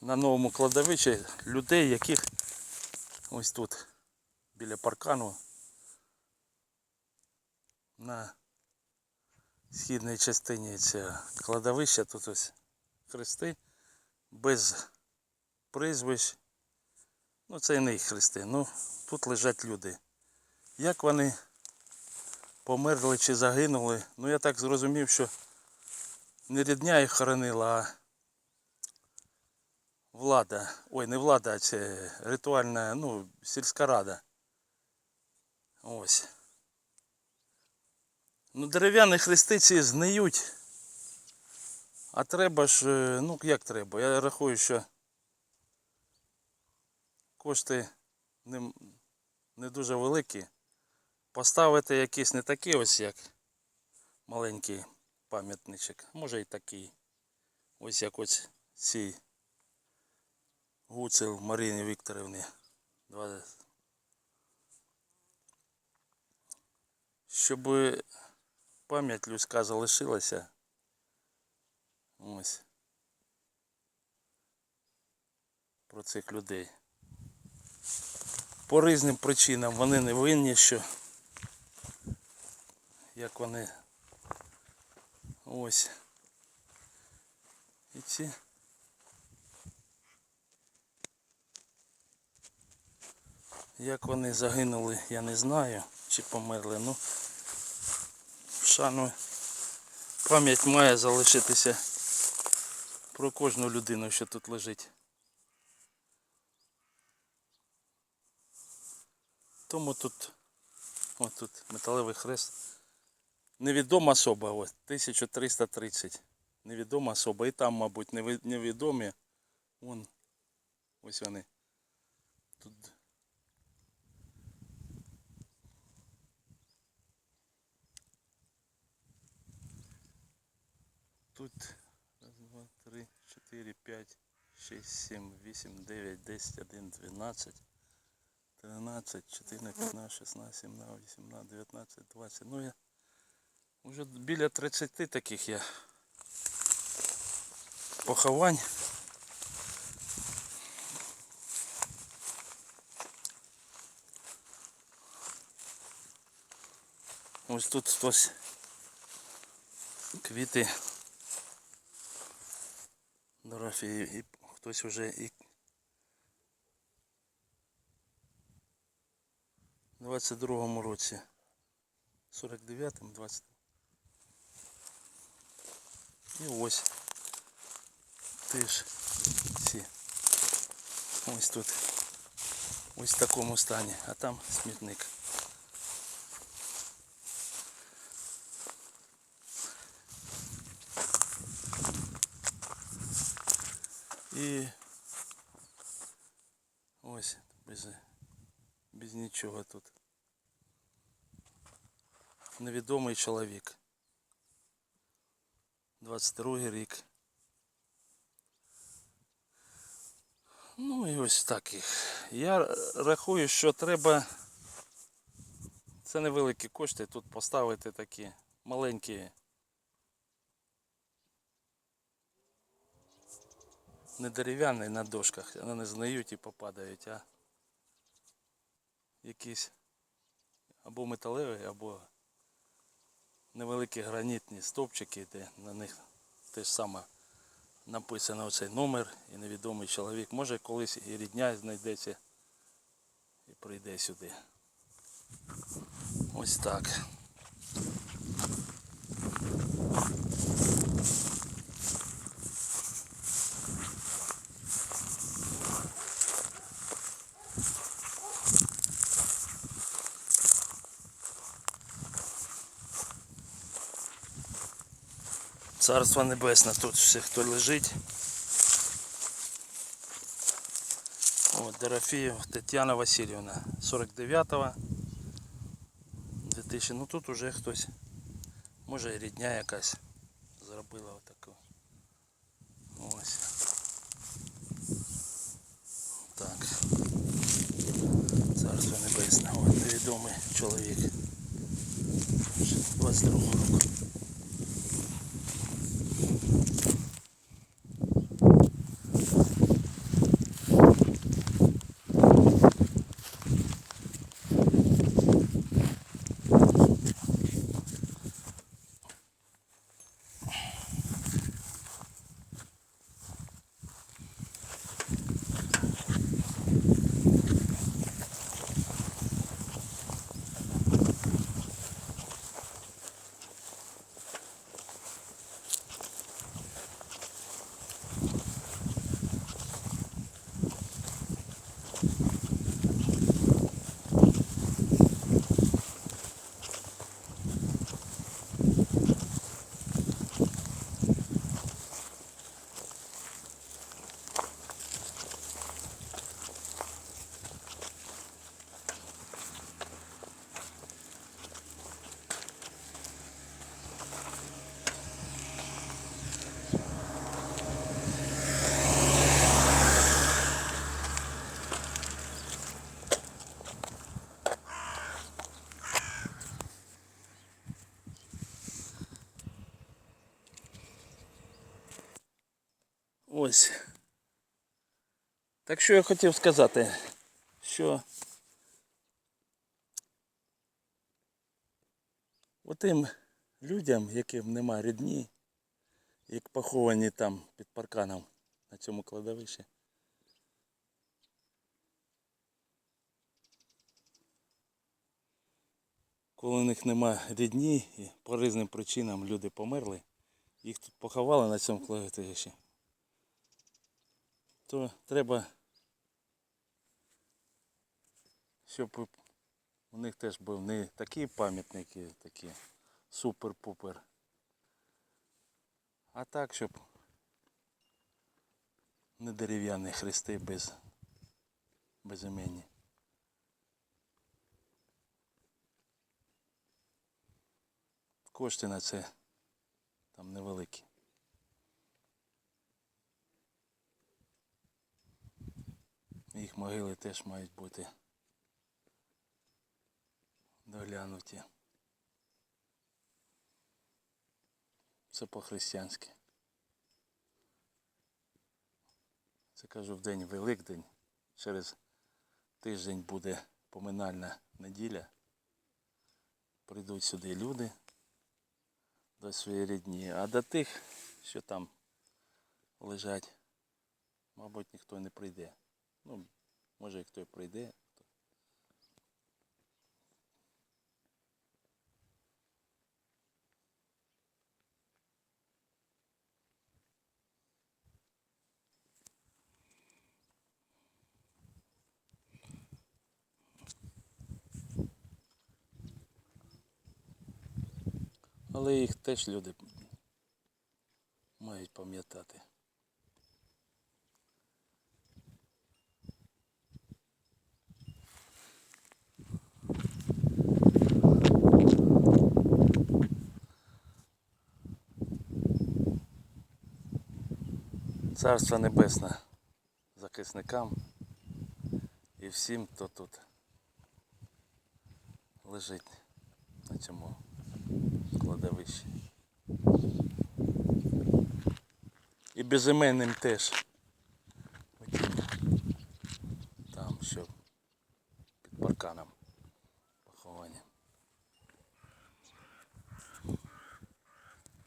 на новому кладовищі людей, яких ось тут біля паркану на східній частині цього кладовища тут ось хрести без прізвищ. Ну це не їх хрести. Ну тут лежать люди. Як вони померли чи загинули? Ну я так зрозумів, що не рідня їх хоронила, а влада. Ой, не влада, а це ритуальна, ну, сільська рада. Ось. Ну, дерев'яні хрести ці згниють. А треба ж, е, ну як треба? Я рахую, що кошти не, не дуже великі. Поставити якийсь не такий ось як маленький пам'ятничок. Може і такий. Ось як ось цій Гуцел Маріні Вікторівні. Два- Щоб пам'ять людська залишилася. Ось. Про цих людей. По різним причинам вони не винні, що як вони ось. І ці. Як вони загинули, я не знаю, чи померли. Ну, шану пам'ять має залишитися про кожну людину, що тут лежить. Тому тут, от тут металевий хрест. Невідома особа, ось 1330. Невідома особа. І там, мабуть, невідомі. Вон, ось вони. Тут Тут раз, два, три, чотири, п'ять, шість, сім, вісім, дев'ять, десять, один, дванадцять, тринадцять, чотирнадцять, п'ятнадцять, шістнадцять, сімнадцять, вісімнадцять, дев'ятнадцять, двадцять. Ну я вже біля 30 таких я поховань. Ось тут хтось квіти Дорофії і хтось вже і 22-му році. 49-м, 20 І ось теж ці. Ось тут. Ось в такому стані, а там смітник. І ось без, без нічого тут. Невідомий чоловік. 22 рік. Ну і ось так їх. Я рахую, що треба. Це невеликі кошти тут поставити такі маленькі. Не дерев'яні на дошках, вони не згниють і попадають, а якісь або металеві, або невеликі гранітні стовпчики, де на них те ж саме написано оцей номер і невідомий чоловік. Може колись і рідня знайдеться і прийде сюди. Ось так. Царство Небесне, тут все хто лежить. От, Дорофієв Тетяна Васильівна, 49-го. 2000, ну тут уже хтось, може і рідня якась зробила отаку. Ось. Так. Царство Небесне, от, невідомий чоловік. 22 року. Ось. Так що я хотів сказати, що отим людям, яким нема рідні, як поховані там під парканом на цьому кладовищі. Коли у них нема рідні і по різним причинам люди померли, їх тут поховали на цьому кладовищі, то треба, щоб у них теж був не такі пам'ятники, такі супер-пупер. А так, щоб не дерев'яні хрести без, без імені. Кошти на це там невеликі. Їх могили теж мають бути доглянуті. Це по-християнськи. Це кажу в день Великдень. Через тиждень буде поминальна неділя. Прийдуть сюди люди до своєї рідні. А до тих, що там лежать, мабуть, ніхто не прийде. Ну, може, хто й прийде. Але їх теж люди мають пам'ятати. Царство Небесне захисникам і всім, хто тут лежить на цьому кладовищі. І безіменним теж.